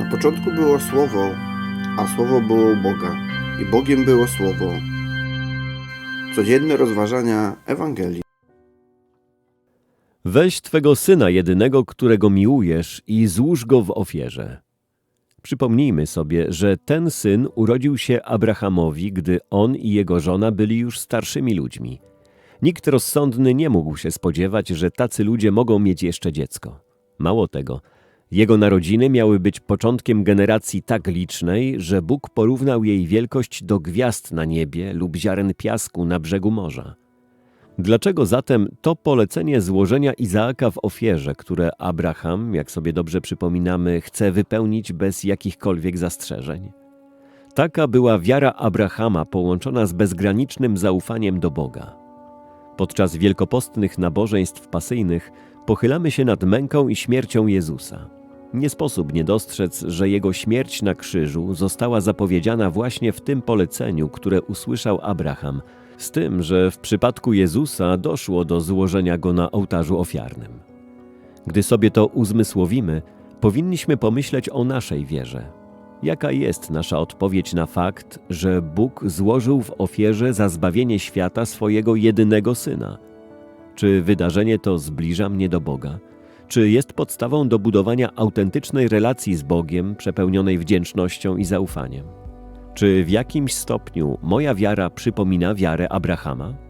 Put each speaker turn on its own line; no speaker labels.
Na początku było Słowo, a Słowo było u Boga, i Bogiem było Słowo. Codzienne rozważania Ewangelii.
Weź Twego Syna jedynego, którego miłujesz i złóż go w ofierze. Przypomnijmy sobie, że ten syn urodził się Abrahamowi, gdy on i jego żona byli już starszymi ludźmi. Nikt rozsądny nie mógł się spodziewać, że tacy ludzie mogą mieć jeszcze dziecko. Mało tego, jego narodziny miały być początkiem generacji tak licznej, że Bóg porównał jej wielkość do gwiazd na niebie lub ziaren piasku na brzegu morza. Dlaczego zatem to polecenie złożenia Izaaka w ofierze, które Abraham, jak sobie dobrze przypominamy, chce wypełnić bez jakichkolwiek zastrzeżeń? Taka była wiara Abrahama połączona z bezgranicznym zaufaniem do Boga. Podczas wielkopostnych nabożeństw pasyjnych pochylamy się nad męką i śmiercią Jezusa. Nie sposób nie dostrzec, że Jego śmierć na krzyżu została zapowiedziana właśnie w tym poleceniu, które usłyszał Abraham, z tym, że w przypadku Jezusa doszło do złożenia Go na ołtarzu ofiarnym. Gdy sobie to uzmysłowimy, powinniśmy pomyśleć o naszej wierze. Jaka jest nasza odpowiedź na fakt, że Bóg złożył w ofierze za zbawienie świata swojego jedynego Syna? Czy wydarzenie to zbliża mnie do Boga? Czy jest podstawą do budowania autentycznej relacji z Bogiem, przepełnionej wdzięcznością i zaufaniem? Czy w jakimś stopniu moja wiara przypomina wiarę Abrahama?